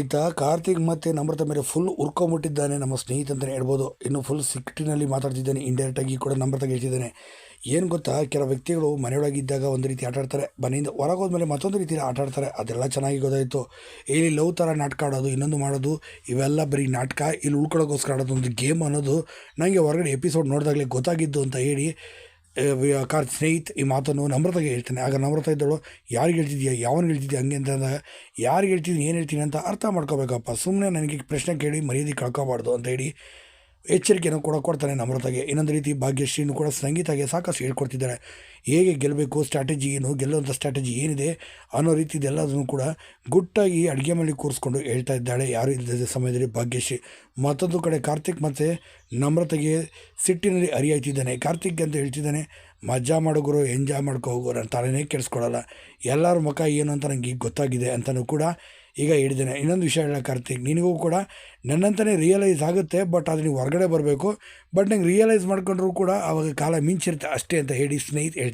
ಈತ ಕಾರ್ತಿಕ್ ಮತ್ತು ನಮ್ರತ ಮೇಲೆ ಫುಲ್ ಉರ್ಕೊಂಬಿಟ್ಟಿದ್ದಾನೆ ನಮ್ಮ ಸ್ನೇಹಿತ ಅಂತಲೇ ಹೇಳ್ಬೋದು. ಇನ್ನು ಫುಲ್ ಸಿಕ್ಟಿನಲ್ಲಿ ಮಾತಾಡ್ತಿದ್ದಾನೆ. ಇಂಡೈರೆಕ್ಟಾಗಿ ಕೂಡ ನಮ್ರತಾಗಿ ಹೇಳ್ತಿದ್ದಾನೆ. ಏನು ಗೊತ್ತಾ? ಕೆಲವು ವ್ಯಕ್ತಿಗಳು ಮನೆಯೊಳಗಿದ್ದಾಗ ಒಂದು ರೀತಿ ಆಟಾಡ್ತಾರೆ ಮನೆಯಿಂದ ಹೊರಗೆ ಹೋದ್ಮೇಲೆ ಮತ್ತೊಂದು ರೀತಿ ಆಟ ಆಡ್ತಾರೆ. ಅದೆಲ್ಲ ಚೆನ್ನಾಗಿ ಗೊತ್ತಾಯಿತು. ಇಲ್ಲಿ ಲವ್ ಥರ ನಾಟಕ ಆಡೋದು, ಇನ್ನೊಂದು ಮಾಡೋದು, ಇವೆಲ್ಲ ಬರೀ ನಾಟಕ. ಇಲ್ಲಿ ಉಳ್ಕೊಳ್ಳೋಕ್ಕೋಸ್ಕರ ಆಡೋದು ಒಂದು ಗೇಮ್ ಅನ್ನೋದು ನನಗೆ ಹೊರಗಡೆ ಎಪಿಸೋಡ್ ನೋಡಿದಾಗಲೇ ಗೊತ್ತಾಗಿದ್ದು ಅಂತ ಹೇಳಿ ಕಾರ್ ಸ್ನೇಹಿತ ಈ ಮಾತನ್ನು ನಮ್ರತೆಗೆ ಹೇಳ್ತಾನೆ. ಆಗ ನಮ್ರತ ಇದ್ದಳು, ಯಾರಿಗೆ ಹೇಳ್ತಿದ್ಯಾ? ಯಾವನಿಗೆ ಹೇಳ್ತಿದ್ಯಾ? ಹಂಗೆ ಅಂತ ಅಂದಾಗ ಯಾರಿಗೆ ಹೇಳ್ತಿದ್ದೀನಿ, ಏನು ಹೇಳ್ತೀನಿ ಅಂತ ಅರ್ಥ ಮಾಡ್ಕೋಬೇಕಪ್ಪ. ಸುಮ್ಮನೆ ನನಗೆ ಪ್ರಶ್ನೆ ಕೇಳಿ ಮರ್ಯಾದೆ ಕಳ್ಕೊಬಾರ್ದು ಅಂತ ಹೇಳಿ ಎಚ್ಚರಿಕೆಯನ್ನು ಕೂಡ ಕೊಡ್ತಾನೆ ನಮ್ರತೆಗೆ. ಇನ್ನೊಂದು ರೀತಿ ಭಾಗ್ಯಶ್ರೀನು ಕೂಡ ಸಂಗೀತಗೆ ಸಾಕಷ್ಟು ಹೇಳ್ಕೊಡ್ತಿದ್ದಾರೆ ಹೇಗೆ ಗೆಲ್ಲಬೇಕು ಸ್ಟ್ರಾಟಜಿ ಏನು, ಗೆಲ್ಲುವಂಥ ಸ್ಟ್ರಾಟಜಿ ಏನಿದೆ ಅನ್ನೋ ರೀತಿ ಇದೆಲ್ಲದನ್ನು ಕೂಡ ಗುಟ್ಟಾಗಿ ಅಡುಗೆ ಮನೆ ಕೂರಿಸ್ಕೊಂಡು ಹೇಳ್ತಾ ಇದ್ದಾಳೆ. ಯಾರು ಇಲ್ಲದ ಸಮಯದಲ್ಲಿ ಭಾಗ್ಯಶ್ರೀ. ಮತ್ತೊಂದು ಕಡೆ ಕಾರ್ತಿಕ್ ಮತ್ತು ನಮ್ರತೆಗೆ ಸಿಟ್ಟಿನಲ್ಲಿ ಅರಿಯಾಯ್ತಿದ್ದಾನೆ. ಕಾರ್ತಿಕ್ ಅಂತ ಹೇಳ್ತಿದ್ದಾನೆ. ಮಜಾ ಮಾಡೋಗುರು ಎಂಜಾಯ್ ಮಾಡ್ಕೊ ಹೋಗೋರು ನಾನು ತಲೆನೇ ಕೆಡಿಸ್ಕೊಳಲ್ಲ. ಎಲ್ಲರ ಮುಖ ಏನು ಅಂತ ನನಗೆ ಈಗ ಗೊತ್ತಾಗಿದೆ ಅಂತಲೂ ಕೂಡ ಈಗ ಹೇಳಿದ್ದೇನೆ. ಇನ್ನೊಂದು ವಿಷಯ ಹೇಳ ಕಾರ್ತಿಕ್, ನಿನಗೂ ಕೂಡ ನನ್ನಂತಲೇ ರಿಯಲೈಸ್ ಆಗುತ್ತೆ ಬಟ್ ಅದು ನೀವು ಹೊರಗಡೆ ಬರಬೇಕು. ಬಟ್ ನಂಗೆ ರಿಯಲೈಸ್ ಮಾಡ್ಕೊಂಡ್ರೂ ಕೂಡ ಅವಾಗ ಕಾಲ ಮಿಂಚಿರುತ್ತೆ ಅಷ್ಟೇ ಅಂತ ಹೇಳಿ ಸ್ನೇಹಿತ ಹೇಳ್ತೀನಿ